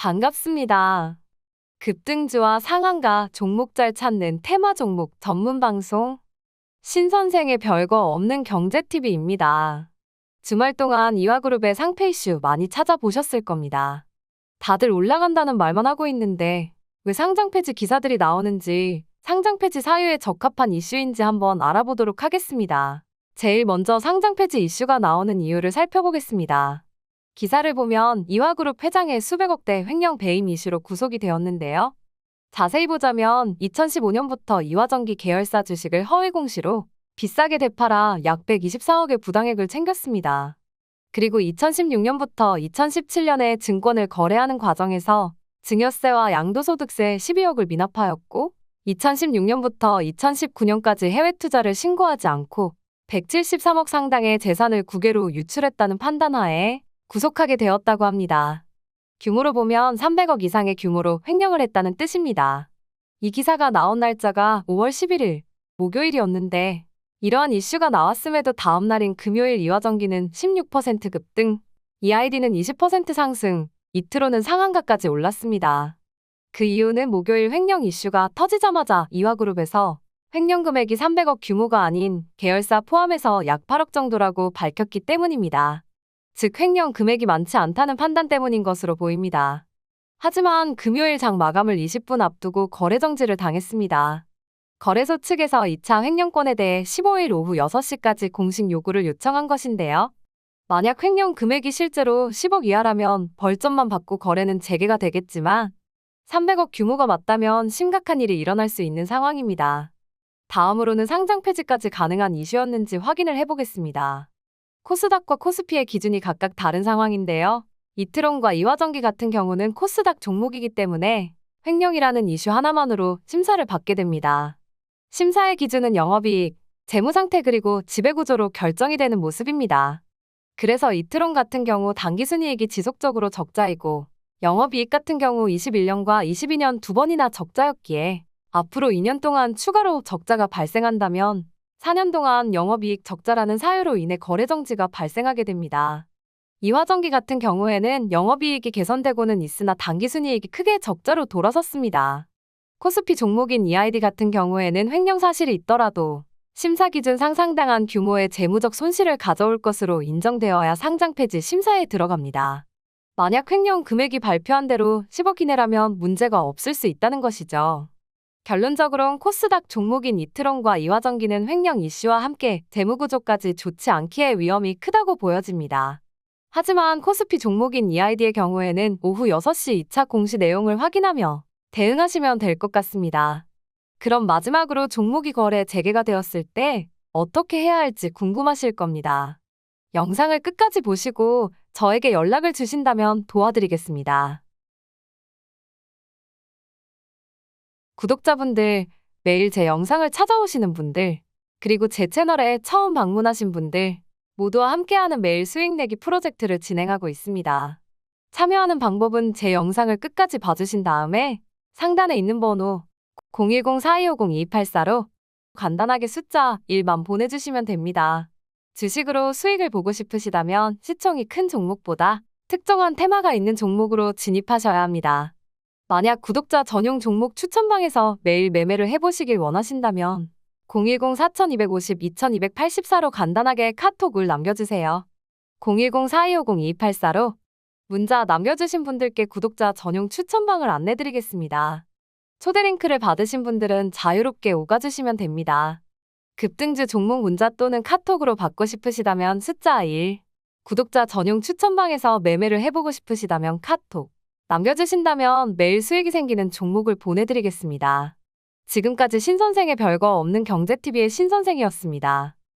반갑습니다. 급등주와 상한가 종목 잘 찾는 테마 종목 전문 방송 신선생의 별거 없는 경제TV입니다. 주말 동안 이화그룹의 상패 이슈 많이 찾아보셨을 겁니다. 다들 올라간다는 말만 하고 있는데 왜 상장 폐지 기사들이 나오는지 상장 폐지 사유에 적합한 이슈인지 한번 알아보도록 하겠습니다. 제일 먼저 상장 폐지 이슈가 나오는 이유를 살펴보겠습니다. 기사를 보면 이화그룹 회장의 수백억대 횡령 배임 이슈로 구속이 되었는데요. 자세히 보자면 2015년부터 이화전기 계열사 주식을 허위 공시로 비싸게 되팔아 약 124억의 부당액을 챙겼습니다. 그리고 2016년부터 2017년에 증권을 거래하는 과정에서 증여세와 양도소득세 12억을 미납하였고 2016년부터 2019년까지 해외 투자를 신고하지 않고 173억 상당의 재산을 국외로 유출했다는 판단하에 구속하게 되었다고 합니다. 규모로 보면 300억 이상의 규모로 횡령을 했다는 뜻입니다. 이 기사가 나온 날짜가 5월 11일, 목요일이었는데, 이러한 이슈가 나왔음에도 다음 날인 금요일 이화전기는 16% 급등, EID는 20% 상승, 이틀로는 상한가까지 올랐습니다. 그 이유는 목요일 횡령 이슈가 터지자마자 이화그룹에서 횡령 금액이 300억 규모가 아닌 계열사 포함해서 약 8억 정도라고 밝혔기 때문입니다. 즉 횡령 금액이 많지 않다는 판단 때문인 것으로 보입니다. 하지만 금요일 장 마감을 20분 앞두고 거래 정지를 당했습니다. 거래소 측에서 2차 횡령권에 대해 15일 오후 6시까지 공식 요구를 요청한 것인데요. 만약 횡령 금액이 실제로 10억 이하라면 벌점만 받고 거래는 재개가 되겠지만 300억 규모가 맞다면 심각한 일이 일어날 수 있는 상황입니다. 다음으로는 상장 폐지까지 가능한 이슈였는지 확인을 해보겠습니다. 코스닥과 코스피의 기준이 각각 다른 상황인데요. 이트론과 이화전기 같은 경우는 코스닥 종목이기 때문에 횡령이라는 이슈 하나만으로 심사를 받게 됩니다. 심사의 기준은 영업이익, 재무상태 그리고 지배구조로 결정이 되는 모습입니다. 그래서 이트론 같은 경우 당기순이익이 지속적으로 적자이고 영업이익 같은 경우 21년과 22년 두 번이나 적자였기에 앞으로 2년 동안 추가로 적자가 발생한다면 4년 동안 영업이익 적자라는 사유로 인해 거래 정지가 발생하게 됩니다. 이화전기 같은 경우에는 영업이익이 개선되고는 있으나 당기순이익이 크게 적자로 돌아섰습니다. 코스피 종목인 EID 같은 경우에는 횡령 사실이 있더라도 심사 기준 상상당한 규모의 재무적 손실을 가져올 것으로 인정되어야 상장 폐지 심사에 들어갑니다. 만약 횡령 금액이 발표한 대로 10억 이내라면 문제가 없을 수 있다는 것이죠. 결론적으론 코스닥 종목인 이트론과 이화전기는 횡령 이슈와 함께 재무구조까지 좋지 않기에 위험이 크다고 보여집니다. 하지만 코스피 종목인 EID의 경우에는 오후 6시 2차 공시 내용을 확인하며 대응하시면 될 것 같습니다. 그럼 마지막으로 종목이 거래 재개가 되었을 때 어떻게 해야 할지 궁금하실 겁니다. 영상을 끝까지 보시고 저에게 연락을 주신다면 도와드리겠습니다. 구독자분들, 매일 제 영상을 찾아오시는 분들, 그리고 제 채널에 처음 방문하신 분들, 모두와 함께하는 매일 수익 내기 프로젝트를 진행하고 있습니다. 참여하는 방법은 제 영상을 끝까지 봐주신 다음에 상단에 있는 번호 010-4250-2284로 간단하게 숫자 1만 보내주시면 됩니다. 주식으로 수익을 보고 싶으시다면 시총이 큰 종목보다 특정한 테마가 있는 종목으로 진입하셔야 합니다. 만약 구독자 전용 종목 추천방에서 매일 매매를 해보시길 원하신다면 010-4250-2284로 간단하게 카톡을 남겨주세요. 010-4250-2284로 문자 남겨주신 분들께 구독자 전용 추천방을 안내드리겠습니다. 초대 링크를 받으신 분들은 자유롭게 오가주시면 됩니다. 급등주 종목 문자 또는 카톡으로 받고 싶으시다면 숫자 1. 구독자 전용 추천방에서 매매를 해보고 싶으시다면 카톡. 남겨주신다면 매일 수익이 생기는 종목을 보내드리겠습니다. 지금까지 신선생의 별거 없는 경제TV의 신선생이었습니다.